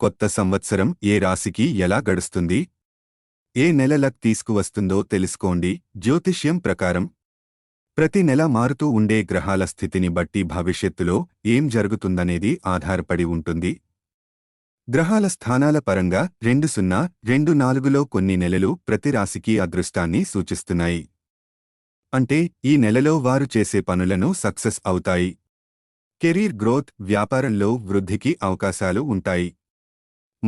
కొత్త సంవత్సరం ఏ రాశికి ఎలా గడుస్తుంది? ఏ నెల లక్ తీసుకువస్తుందో తెలుసుకోండి. జ్యోతిష్యం ప్రకారం ప్రతి నెల మారుతూ ఉండే గ్రహాల స్థితిని బట్టి భవిష్యత్తులో ఏం జరుగుతుందనేది ఆధారపడి ఉంటుంది. గ్రహాల స్థానాల పరంగా రెండు సున్నా రెండు నాలుగులో కొన్ని నెలలు ప్రతి రాశికి అదృష్టాన్ని సూచిస్తున్నాయి. అంటే ఈ నెలలో వారు చేసే పనులను సక్సెస్ అవుతాయి. కెరీర్ గ్రోత్ వ్యాపారంలో వృద్ధికి అవకాశాలు ఉంటాయి.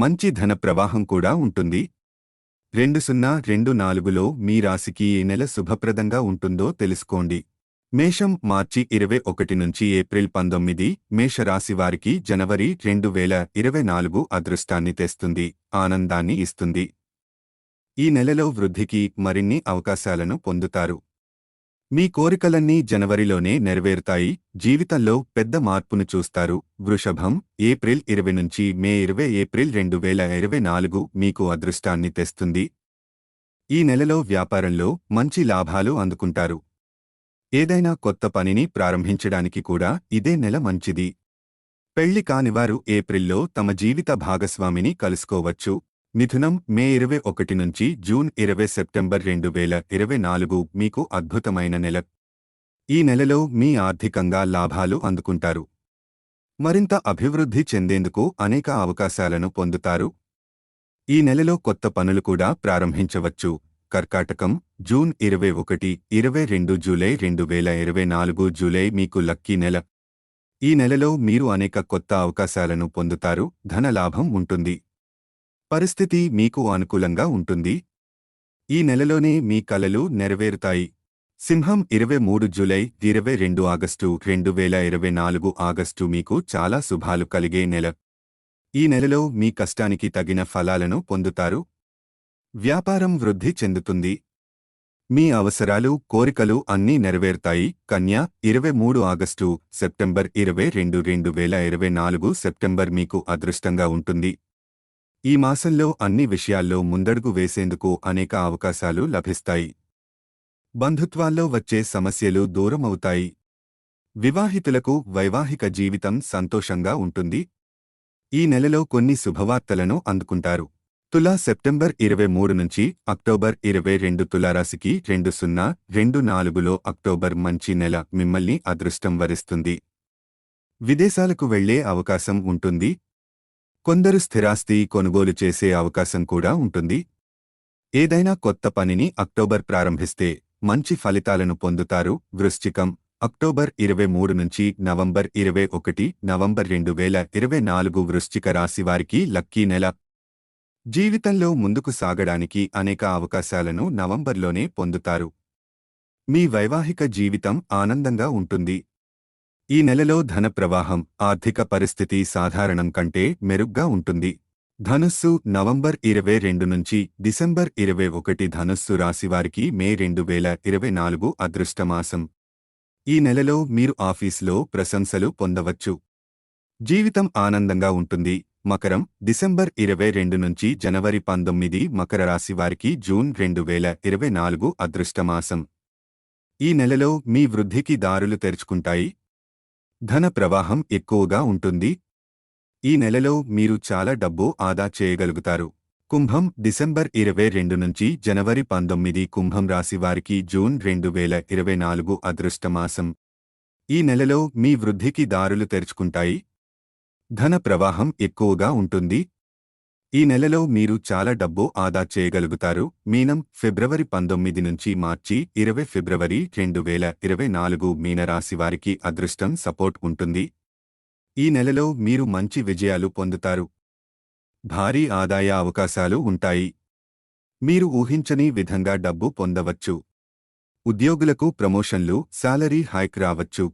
మంచి ధన ప్రవాహం కూడా ఉంటుంది. రెండు సున్నా రెండు నాలుగులో మీ రాశికి ఈ నెల శుభప్రదంగా ఉంటుందో తెలుసుకోండి. మేషం మార్చి ఇరవై ఒకటి నుంచి ఏప్రిల్ పంతొమ్మిది మేషరాశి వారికి జనవరి రెండు వేల ఇరవై నాలుగు అదృష్టాన్ని తెస్తుంది ఆనందాన్ని ఇస్తుంది. ఈ నెలలో వృద్ధికి మరిన్ని అవకాశాలను పొందుతారు. మీ కోరికలన్నీ జనవరిలోనే నెరవేరుతాయి. జీవితంలో పెద్ద మార్పును చూస్తారు. వృషభం ఏప్రిల్ ఇరవై నుంచి మే ఇరవై ఏప్రిల్ రెండు వేల ఇరవై నాలుగు మీకు అదృష్టాన్ని తెస్తుంది. ఈ నెలలో వ్యాపారంలో మంచి లాభాలు అందుకుంటారు. ఏదైనా కొత్త పనిని ప్రారంభించడానికి కూడా ఇదే నెల మంచిది. పెళ్ళి కానివారు ఏప్రిల్లో తమ జీవిత భాగస్వామిని కలుసుకోవచ్చు. మిథునం మే ఇరవై ఒకటి నుంచి జూన్ ఇరవై సెప్టెంబర్ రెండు వేల ఇరవై నాలుగు మీకు అద్భుతమైన నెల. ఈ నెలలో మీ ఆర్థికంగా లాభాలు అందుకుంటారు. మరింత అభివృద్ధి చెందేందుకు అనేక అవకాశాలను పొందుతారు. ఈ నెలలో కొత్త పనులు కూడా ప్రారంభించవచ్చు. కర్కాటకం జూన్ ఇరవై ఒకటి ఇరవై రెండు జూలై రెండు వేల ఇరవై నాలుగు జూలై మీకు లక్కీ నెల. ఈ నెలలో మీరు అనేక కొత్త అవకాశాలను పొందుతారు. ధన లాభం ఉంటుంది. పరిస్థితి మీకు అనుకూలంగా ఉంటుంది. ఈ నెలలోనే మీ కలలు నెరవేరుతాయి. సింహం ఇరవై మూడు జూలై ఇరవై రెండు ఆగస్టు రెండు వేల ఇరవై నాలుగు ఆగస్టు మీకు చాలా శుభాలు కలిగే నెల. ఈ నెలలో మీ కష్టానికి తగిన ఫలాలను పొందుతారు. వ్యాపారం వృద్ధి చెందుతుంది. మీ అవసరాలు కోరికలు అన్నీ నెరవేరుతాయి. కన్యా ఇరవై మూడు ఆగస్టు సెప్టెంబర్ ఇరవై రెండు రెండు వేల ఇరవై నాలుగు సెప్టెంబర్ మీకు అదృష్టంగా ఉంటుంది. ఈ మాసంలో అన్ని విషయాల్లో ముందడుగు వేసేందుకు అనేక అవకాశాలు లభిస్తాయి. బంధుత్వాల్లో వచ్చే సమస్యలు దూరమవుతాయి. వివాహితులకు వైవాహిక జీవితం సంతోషంగా ఉంటుంది. ఈ నెలలో కొన్ని శుభవార్తలను అందుకుంటారు. తులా సెప్టెంబర్ ఇరవై మూడు నుంచి అక్టోబర్ ఇరవై రెండు తులారాశికి రెండు సున్నా రెండు నాలుగులో అక్టోబర్ మంచి నెల మిమ్మల్ని అదృష్టం వరిస్తుంది. విదేశాలకు వెళ్ళే అవకాశం ఉంటుంది. కొందరు స్థిరాస్తి కొనుగోలు చేసే అవకాశం కూడా ఉంటుంది. ఏదైనా కొత్త పనిని అక్టోబర్ ప్రారంభిస్తే మంచి ఫలితాలను పొందుతారు. వృశ్చికం అక్టోబర్ ఇరవై మూడు నుంచి నవంబర్ ఇరవై ఒకటి నవంబర్ రెండు వేల ఇరవై నాలుగు వృశ్చిక రాశి వారికి లక్కీ నెల. జీవితంలో ముందుకు సాగడానికి అనేక అవకాశాలను నవంబర్లోనే పొందుతారు. మీ వైవాహిక జీవితం ఆనందంగా ఉంటుంది. ఈ నెలలో ధన ప్రవాహం ఆర్థిక పరిస్థితి సాధారణం కంటే మెరుగ్గా ఉంటుంది. ధనుస్సు నవంబర్ ఇరవై రెండు నుంచి డిసెంబర్ ఇరవై ఒకటి ధనుస్సు రాశివారికి మే రెండు వేల ఇరవై నాలుగు అదృష్టమాసం. ఈ నెలలో మీరు ఆఫీసులో ప్రశంసలు పొందవచ్చు. జీవితం ఆనందంగా ఉంటుంది. మకరం డిసెంబర్ ఇరవై రెండు నుంచి జనవరి పంతొమ్మిది మకర రాశివారికి జూన్ రెండు వేల ఇరవై నాలుగు అదృష్టమాసం. ఈ నెలలో మీ వృద్ధికి దారులు తెరుచుకుంటాయి. ధన ప్రవాహం ఎక్కువగా ఉంటుంది. ఈ నెలలో మీరు చాలా డబ్బు ఆదా చేయగలుగుతారు. కుంభం డిసెంబర్ ఇరవై రెండు నుంచి జనవరి పంతొమ్మిది కుంభం రాశి వారికి జూన్ రెండు వేల ఇరవై నాలుగు అదృష్టమాసం. ఈ నెలలో మీ వృద్ధికి దారులు తెరుచుకుంటాయి. ధన ప్రవాహం ఎక్కువగా ఉంటుంది. ఈ నెలలో మీరు చాలా డబ్బు ఆదా చేయగలుగుతారు. మీనం ఫిబ్రవరి పంతొమ్మిది నుంచి మార్చి ఇరవై ఫిబ్రవరి రెండు వేల ఇరవై నాలుగు మీనరాశి వారికి అదృష్టం సపోర్ట్ ఉంటుంది. ఈ నెలలో మీరు మంచి విజయాలు పొందుతారు. భారీ ఆదాయ అవకాశాలు ఉంటాయి. మీరు ఊహించని విధంగా డబ్బు పొందవచ్చు. ఉద్యోగులకు ప్రమోషన్లు శాలరీ హైక్ రావచ్చు.